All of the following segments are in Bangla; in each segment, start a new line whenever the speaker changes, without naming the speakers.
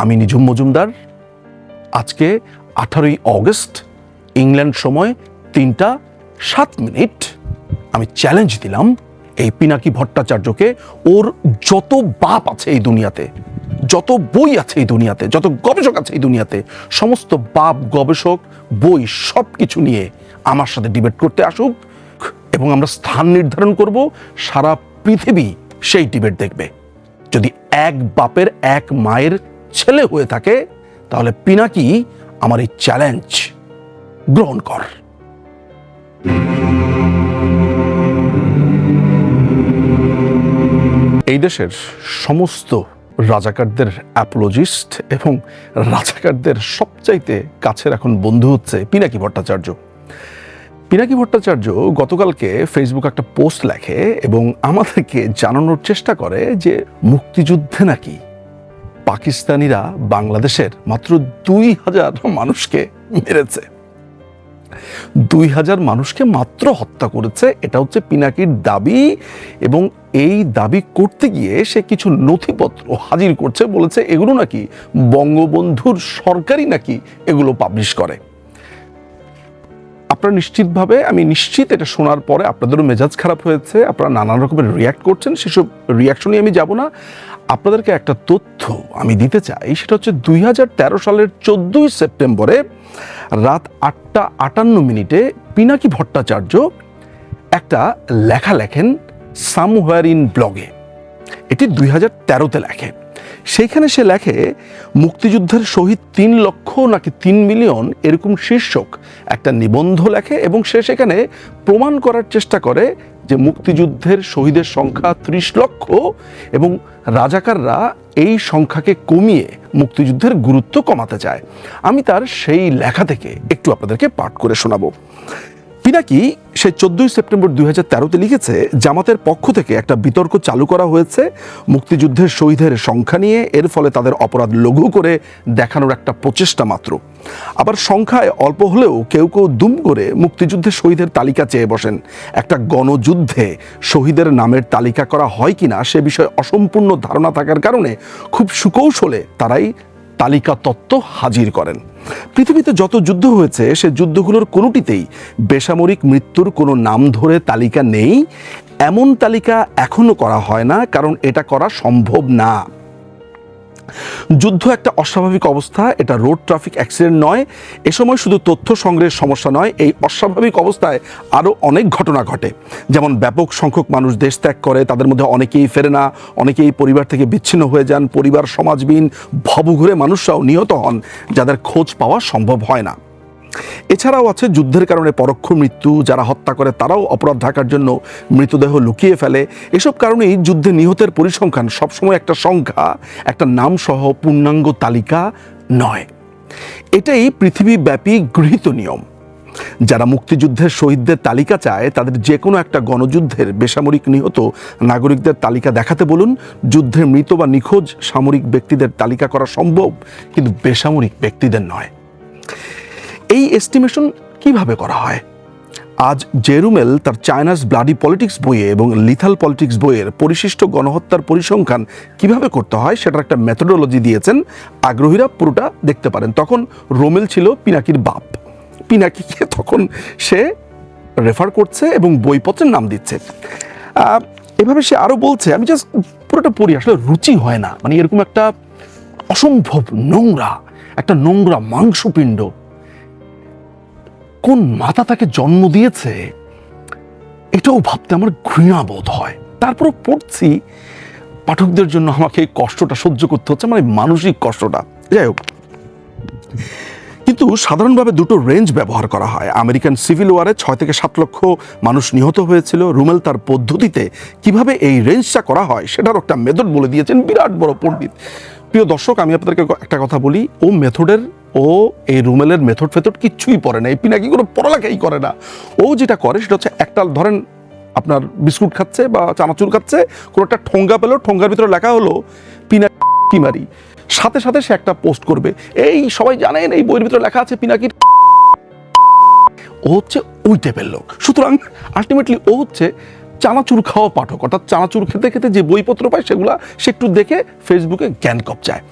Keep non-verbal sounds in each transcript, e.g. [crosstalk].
আমি নিঝুম মজুমদার। আজকে আঠারোই অগস্ট, ইংল্যান্ড সময় তিনটা সাত মিনিট। আমি চ্যালেঞ্জ দিলাম এই পিনাকি ভট্টাচার্যকে। ওর যত বাপ আছে এই দুনিয়াতে, যত বই আছে এই দুনিয়াতে, যত গবেষক আছে এই দুনিয়াতে, সমস্ত বাপ, গবেষক, বই সব কিছু নিয়ে আমার সাথে ডিবেট করতে আসুক এবং আমরা স্থান নির্ধারণ করব, সারা পৃথিবী সেই ডিবেট দেখবে। যদি এক বাপের এক মায়ের ছেলে হয়ে থাকে, তাহলে পিনাকি আমার এই চ্যালেঞ্জ গ্রহণ কর। এই দেশের সমস্ত রাজাকারদের অ্যাপোলজিস্ট এবং রাজাকারদের সবচাইতে কাছের এখন বন্ধু হচ্ছে পিনাকি ভট্টাচার্য। পিনাকি ভট্টাচার্য গতকালকে ফেসবুক একটা পোস্ট লেখে এবং আমাদেরকে জানানোর চেষ্টা করে যে মুক্তিযুদ্ধে নাকি পাকিস্তানিরা বাংলাদেশের মাত্র দুই হাজার মানুষকে মেরেছে। দুই হাজার মানুষকে মাত্র হত্যা করেছে, এটা হচ্ছে পিনাকির দাবি এবং এই দাবি করতে গিয়ে সে কিছু নথিপত্র হাজির করছে, বলেছে এগুলো নাকি বঙ্গবন্ধুর সরকারই নাকি এগুলো পাবলিশ করে। আপনারা নিশ্চিতভাবে, আমি নিশ্চিত এটা শোনার পরে আপনাদেরও মেজাজ খারাপ হয়েছে, আপনারা নানান রকমের রিয়াক্ট করছেন, সেসব রিয়াকশনই আমি যাব না। আপনাদেরকে একটা তথ্য আমি দিতে চাই, সেটা হচ্ছে দুই হাজার তেরো সালের চোদ্দোই সেপ্টেম্বরে রাত আটটা আটান্ন মিনিটে পিনাকি ভট্টাচার্য একটা লেখা লেখেন সামহোয়ার ইন ব্লগে। এটি দুই হাজার তেরোতে লেখে সেইখানে সে লেখে, মুক্তিযুদ্ধের শহীদ তিন লক্ষ নাকি তিন মিলিয়ন এরকম শীর্ষক একটা নিবন্ধ লেখে এবং সে সেখানে প্রমাণ করার চেষ্টা করে যে মুক্তিযুদ্ধের শহীদের সংখ্যা ত্রিশ লক্ষ এবং রাজাকাররা এই সংখ্যাকে কমিয়ে মুক্তিযুদ্ধের গুরুত্ব কমাতে চায়। আমি তার সেই লেখা থেকে একটু আপনাদেরকে পাঠ করে শোনাবো। পিনাকি সে চোদ্দই সেপ্টেম্বর দুই হাজার তেরোতে লিখেছে, জামাতের পক্ষ থেকে একটা বিতর্ক চালু করা হয়েছে, মুক্তিযুদ্ধের শহীদের সংখ্যা নিয়ে, এর ফলে তাদের অপরাধ লঘু করে দেখানোর একটা প্রচেষ্টা মাত্র। আবার সংখ্যায় অল্প হলেও কেউ কেউ দুম করে মুক্তিযুদ্ধের শহীদের তালিকা চেয়ে বসেন। একটা গণযুদ্ধে শহীদের নামের তালিকা করা হয় কিনা সে বিষয়ে অসম্পূর্ণ ধারণা থাকার কারণে খুব সুকৌশলে তারাই তালিকা তত্ত্ব হাজির করেন। পৃথিবীতে যত যুদ্ধ হয়েছে, সে যুদ্ধগুলোর কোনোটিতেই বেসামরিক মৃত্যুর কোনো নাম ধরে তালিকা নেই। এমন তালিকা এখনও করা হয় না, কারণ এটা করা সম্ভব না। যুদ্ধ একটা অস্বাভাবিক অবস্থা, এটা রোড ট্রাফিক অ্যাক্সিডেন্ট নয়। এ সময় শুধু তথ্য সংগ্রহের সমস্যা নয়, এই অস্বাভাবিক অবস্থায় আরও অনেক ঘটনা ঘটে। যেমন ব্যাপক সংখ্যক মানুষ দেশ ত্যাগ করে, তাদের মধ্যে অনেকেই ফেরে না, অনেকেই পরিবার থেকে বিচ্ছিন্ন হয়ে যান, পরিবার সমাজবিন ভবঘুরে মানুষরাও নিহত হন, যাদের খোঁজ পাওয়া সম্ভব হয় না। এছাড়াও আছে যুদ্ধের কারণে পরোক্ষ মৃত্যু, যারা হত্যা করে তারাও অপরাধ ঢাকার জন্য মৃতদেহ লুকিয়ে ফেলে। এসব কারণেই যুদ্ধে নিহতের পরিসংখ্যান সবসময় একটা সংখ্যা, একটা নাম সহ পূর্ণাঙ্গ তালিকা নয়। এটাই পৃথিবীব্যাপী গৃহীত নিয়ম। যারা মুক্তিযুদ্ধের শহীদদের তালিকা চায়, তাদের যে কোনো একটা গণযুদ্ধের বেসামরিক নিহত নাগরিকদের তালিকা দেখাতে বলুন। যুদ্ধের মৃত বা নিখোঁজ সামরিক ব্যক্তিদের তালিকা করা সম্ভব, কিন্তু বেসামরিক ব্যক্তিদের নয়। এই এস্টিমেশন কীভাবে করা হয়? আজ জেরুমেল তার চায়নাস ব্লাডি পলিটিক্স বইয়ে এবং লিথাল পলিটিক্স বইয়ের পরিশিষ্ট গণহত্যার পরিসংখ্যান কীভাবে করতে হয় সেটার একটা মেথোডোলজি দিয়েছেন। আগ্রহীরা পুরোটা দেখতে পারেন। তখন রোমেল ছিল পিনাকির বাপ। পিনাকিকে তখন সে রেফার করছে এবং বইপত্রের নাম দিচ্ছে। এভাবে সে আরও বলছে, আমি জাস্ট পুরোটা পড়ি, আসলে রুচি হয় না। মানে এরকম একটা অসম্ভব নোংরা, একটা নোংরা মাংসপিণ্ড। কোন মাতা তাকে জন্ম দিয়েছে? এটাও ভাবতে আমার ঘৃণা বোধ হয়। তারপরও পড়ছি, পাঠকদের জন্য আমাকে এই কষ্টটা সহ্য করতে হচ্ছে মানে মানসিক কষ্টটা। যাই হোক। কিন্তু সাধারণভাবে দুটো রেঞ্জ ব্যবহার করা হয়। আমেরিকান সিভিল ওয়ারে ছয় থেকে সাত লক্ষ মানুষ নিহত হয়েছিল। রুমেল তার পদ্ধতিতে কীভাবে এই রেঞ্জটা করা হয়, সেটারও একটা মেথড বলে দিয়েছেন বিরাট বড় পণ্ডিত। প্রিয় দর্শক, আমি আপনাদেরকে একটা কথা বলি। ও মেথডের ও এই রুমেলের মেথড ফেথড কিচ্ছুই পড়ে না, এই পিনাকি কোনো পড়ালেখাই করে না। ও যেটা করে সেটা হচ্ছে একটা ধরেন আপনার বিস্কুট খাচ্ছে বা চানাচুর খাচ্ছে, কোনো একটা ঠোঙ্গা পেল, ঠোঙ্গার ভিতরে লেখা হলো পিনাকি মারি। সাথে সাথে সে একটা পোস্ট করবে। এই সবাই জানেন, এই বইয়ের ভিতরে লেখা আছে পিনাকির ও হচ্ছে ওই টাইপের লোক। সুতরাং আলটিমেটলি ও হচ্ছে চানাচুর খাওয়া পাঠক। অর্থাৎ চানাচুর খেতে খেতে যে বইপত্র পায় সেগুলা সে একটু দেখে ফেসবুকে জ্ঞান কপচায়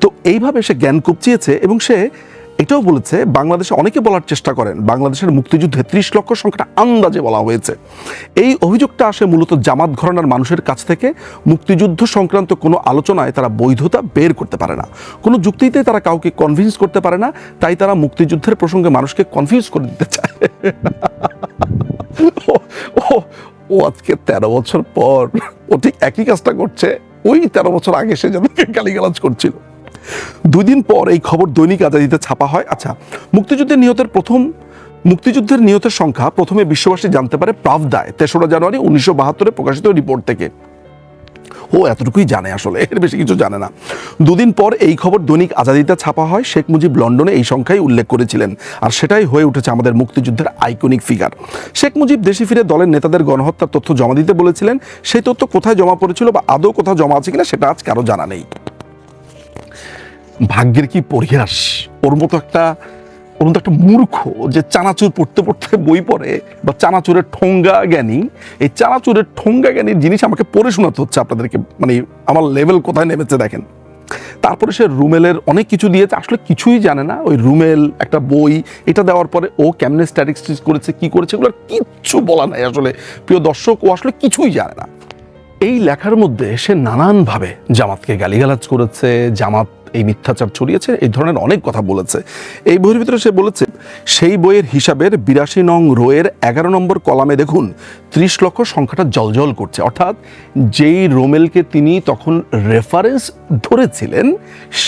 তো এইভাবে সে জ্ঞান কপচিয়েছে এবং সে এটাও বলেছে, বাংলাদেশে অনেকে বলার চেষ্টা করেন, বাংলাদেশের মুক্তিযুদ্ধে ত্রিশ লক্ষ সংখ্যাটা আন্দাজে বলা হয়েছে। এই অভিযোগটা আসে মূলত জামাত ঘরানার মানুষের কাছ থেকে। মুক্তিযুদ্ধ সংক্রান্ত কোনো আলোচনায় তারা বৈধতা বের করতে পারে না। কোনো যুক্তিতে তারা কাউকে কনভিন্স করতে পারে না, তাই তারা মুক্তিযুদ্ধের প্রসঙ্গে মানুষকে কনফিউজ করে দিতে চায়। [laughs] ও আজকে তেরো বছর পর, ও ঠিক একই কাজটা করছে, ওই তেরো বছর আগে সে যাদেরকে গালিগালাজ করছিল। দুদিন পর এই খবর দৈনিক আজাদিতে ছাপা হয়। আচ্ছা মুক্তিযুদ্ধের নিহতের প্রথম, মুক্তিযুদ্ধের নিহতের সংখ্যা প্রথমে বিশ্ববাসী জানতে পারে প্রাবদায় তেসরা জানুয়ারি উনিশশো বাহাত্তরে প্রকাশিত রিপোর্ট থেকে। ও এতটুকুই জানে আসলে, এর বেশি কিছু জানে না। দুদিন পর এই খবর দৈনিক আজাদিতে ছাপা হয়, শেখ মুজিব লন্ডনে এই সংখ্যাই উল্লেখ করেছিলেন। আর সেটাই হয়ে উঠেছে আমাদের মুক্তিযুদ্ধের আইকনিক ফিগার। শেখ মুজিব দেশে ফিরে দলের নেতাদের গণহত্যার তথ্য জমা দিতে বলেছিলেন, সেই তথ্য কোথায় জমা পড়েছিল বা আদৌ কোথাও জমা আছে কিনা সেটা আজ কারও জানা নেই। ভাগ্যের কি পরিহাস? ওর মতো একটা ওর মতো একটা মূর্খ যে চানাচুর পড়তে পড়তে বই পড়ে বা চানাচুরের ঠোঙ্গা জ্ঞানী। এই চানাচুরের ঠোঙ্গা জ্ঞানীর জিনিস আমাকে পড়ে শোনাতে হচ্ছে আপনাদেরকে মানে আমার লেভেল কোথায় নেমেছে দেখেন। তারপরে সে রুমেলের অনেক কিছু দিয়েছে, আসলে কিছুই জানে না। ওই রুমেল, একটা বই, এটা দেওয়ার পরে ও কেমনে স্ট্যাটিস্টিক্স করেছে, কি করেছে, এগুলো কিচ্ছু বলা নাই আসলে। প্রিয় দর্শক, ও আসলে কিছুই জানে না। এই লেখার মধ্যে সে নানানভাবে জামাতকে গালিগালাজ করেছে, জামাত এই মিথ্যাচার ছড়িয়েছে, এই ধরনের অনেক কথা বলেছে। এই বইয়ের ভিতরে সে বলেছে, সেই বইয়ের হিসাবের বিরাশি নং রোয়ের এগারো নম্বর কলামে দেখুন, ত্রিশ লক্ষ সংখ্যাটা জলজল করছে। অর্থাৎ যেই রোমেলকে তিনি তখন রেফারেন্স ধরেছিলেন,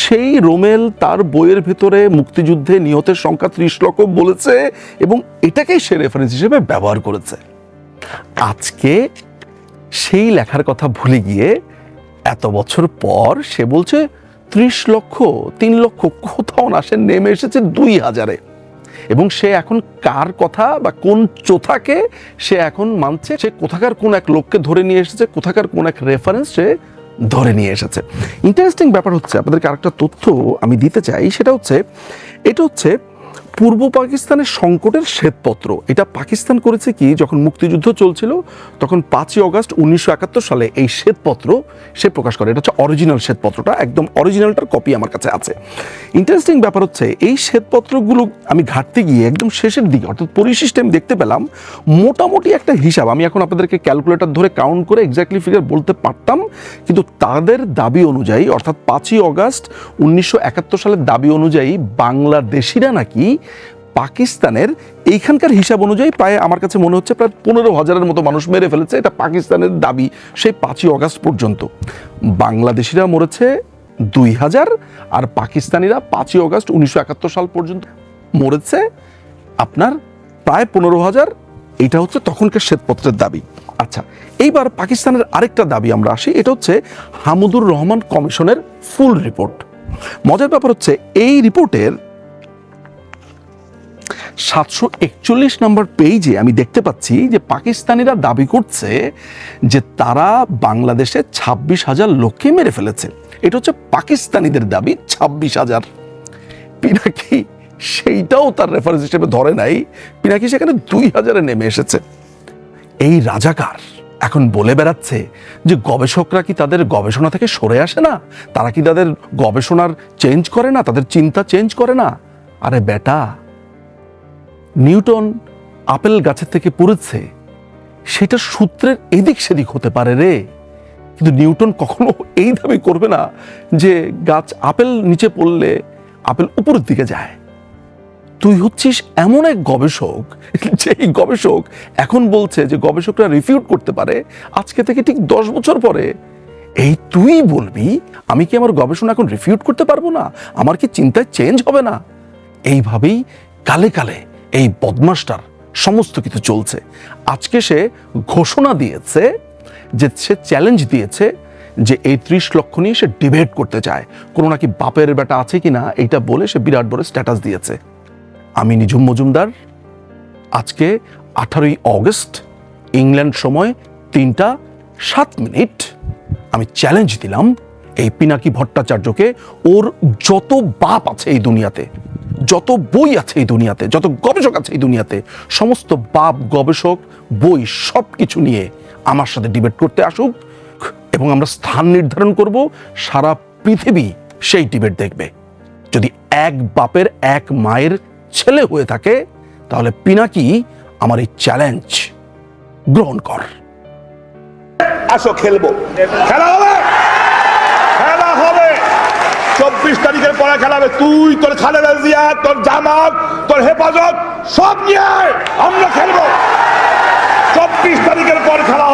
সেই রোমেল তার বইয়ের ভিতরে মুক্তিযুদ্ধে নিহতের সংখ্যা ত্রিশ লক্ষ বলেছে এবং এটাকেই সে রেফারেন্স হিসেবে ব্যবহার করেছে। আজকে সেই লেখার কথা ভুলে গিয়ে এত বছর পর সে বলছে ত্রিশ লক্ষ, তিন লক্ষ কোথাও না, সে নেমে এসেছে দুই হাজারে। এবং সে এখন কার কথা বা কোন চোথাকে সে এখন মানছে? সে কোথাকার কোন এক লোককে ধরে নিয়ে এসেছে, কোথাকার কোন এক রেফারেন্স সে ধরে নিয়ে এসেছে? ইন্টারেস্টিং ব্যাপার হচ্ছে, আপনাদেরকে আরেকটা তথ্য আমি দিতে চাই, সেটা হচ্ছে, এটা হচ্ছে পূর্ব পাকিস্তানের সংকটের শ্বেতপত্র। এটা পাকিস্তান করেছে কি? যখন মুক্তিযুদ্ধ চলছিল, তখন পাঁচই অগস্ট উনিশশো একাত্তর সালে এই শ্বেতপত্র সে প্রকাশ করে। এটা হচ্ছে অরিজিনাল শ্বেতপত্রটা, একদম অরিজিনালটার কপি আমার কাছে আছে। ইন্টারেস্টিং ব্যাপার হচ্ছে, এই শ্বেতপত্রগুলো আমি ঘাটতে গিয়ে একদম শেষের দিকে, অর্থাৎ পরিশিষ্টে আমি দেখতে পেলাম, মোটামুটি একটা হিসাব। আমি এখন আপনাদেরকে ক্যালকুলেটর ধরে কাউন্ট করে এক্স্যাক্টলি ফিগার বলতে পারতাম, কিন্তু তাদের দাবি অনুযায়ী, অর্থাৎ পাঁচই অগস্ট উনিশশো একাত্তর সালের দাবি অনুযায়ী বাংলাদেশিরা নাকি পাকিস্তানের এইখানকার হিসাব অনুযায়ী প্রায় আমার কাছে মনে হচ্ছে প্রায় পনেরো হাজারের মতো মানুষ মেরে ফেলেছে। এটা পাকিস্তানের দাবি সেই পাঁচই অগস্ট পর্যন্ত। বাংলাদেশিরা মরেছে দুই হাজার আর পাকিস্তানিরা পাঁচই অগস্ট উনিশশো একাত্তর সাল পর্যন্ত মরেছে আপনার প্রায় পনেরো হাজার। এটা হচ্ছে তখনকার শ্বেতপত্রের দাবি। আচ্ছা এইবার পাকিস্তানের আরেকটা দাবি আমরা আসি। এটা হচ্ছে হামুদুর রহমান কমিশনের ফুল রিপোর্ট। মজার ব্যাপার হচ্ছে, এই রিপোর্টের সাতশো একচল্লিশ নম্বর পেজে আমি দেখতে পাচ্ছি যে পাকিস্তানিরা দাবি করছে যে তারা বাংলাদেশে ছাব্বিশ হাজার লোককে মেরে ফেলেছে। এটা হচ্ছে পাকিস্তানিদের দাবি, ছাব্বিশ হাজার। পিনাকি সেইটাও তার রেফারেন্স হিসেবে ধরে নাই। পিনাকি সেখানে দুই হাজারে নেমে এসেছে। এই রাজাকার এখন বলে বেড়াচ্ছে যে গবেষকরা কি তাদের গবেষণা থেকে সরে আসে না? তারা কি তাদের গবেষণার চেঞ্জ করে না? তাদের চিন্তা চেঞ্জ করে না? আরে বেটা নিউটন আপেল গাছের থেকে পড়েছে, সেটা সূত্রের এদিক সেদিক হতে পারে রে। কিন্তু নিউটন কখনো এই দাবি করবে না যে গাছ আপেল নিচে পড়লে আপেল উপরের দিকে যায়। তুই হচ্ছিস এমন এক গবেষক, যেই গবেষক এখন বলছে যে গবেষকরা রিফিউট করতে পারে আজকে থেকে ঠিক দশ বছর পরে। এই তুই বলবি, আমি কি আমার গবেষণা এখন রিফিউট করতে পারব না? আমার কি চিন্তায় চেঞ্জ হবে না? এইভাবেই কালে কালে এই বদমাসটার সমস্ত কিছু চলছে। আজকে সে ঘোষণা দিয়েছে যে সে চ্যালেঞ্জ দিয়েছে যে এই ত্রিশ লক্ষ নিয়ে সে ডিবেট করতে চায়। কোনো নাকি বাপের বেটা আছে কিনা এইটা বলে সে বিরাট বড় স্ট্যাটাস দিয়েছে। আমি নিজুম মজুমদার, আজকে আঠারোই অগস্ট, ইংল্যান্ড সময় তিনটা সাত মিনিট। আমি চ্যালেঞ্জ দিলাম এই পিনাকি ভট্টাচার্যকে, ওর যত বাপ আছে এই দুনিয়াতে। যত বই আছে এই দুনিয়াতে, যত গবেষক আছে এই দুনিয়াতে, সমস্ত বাপ, গবেষক, বই সব কিছু নিয়ে আমার সাথে ডিবেট করতে আসুক এবং আমরা স্থান নির্ধারণ করব, সারা পৃথিবী সেই ডিবেট দেখবে। যদি এক বাপের, এক মায়ের ছেলে হয়ে থাকে, তাহলে পিনাকি আমার এই চ্যালেঞ্জ গ্রহণ কর।
আসো খেলব। খেলা হবে? চব্বিশ তারিখের পরে খেলাবে। তুই, তোর খালেদা জিয়া, তোর জামাত, তোর হেফাজত, সব নিয়ে আমরা খেলব। চব্বিশ তারিখের পর খেলা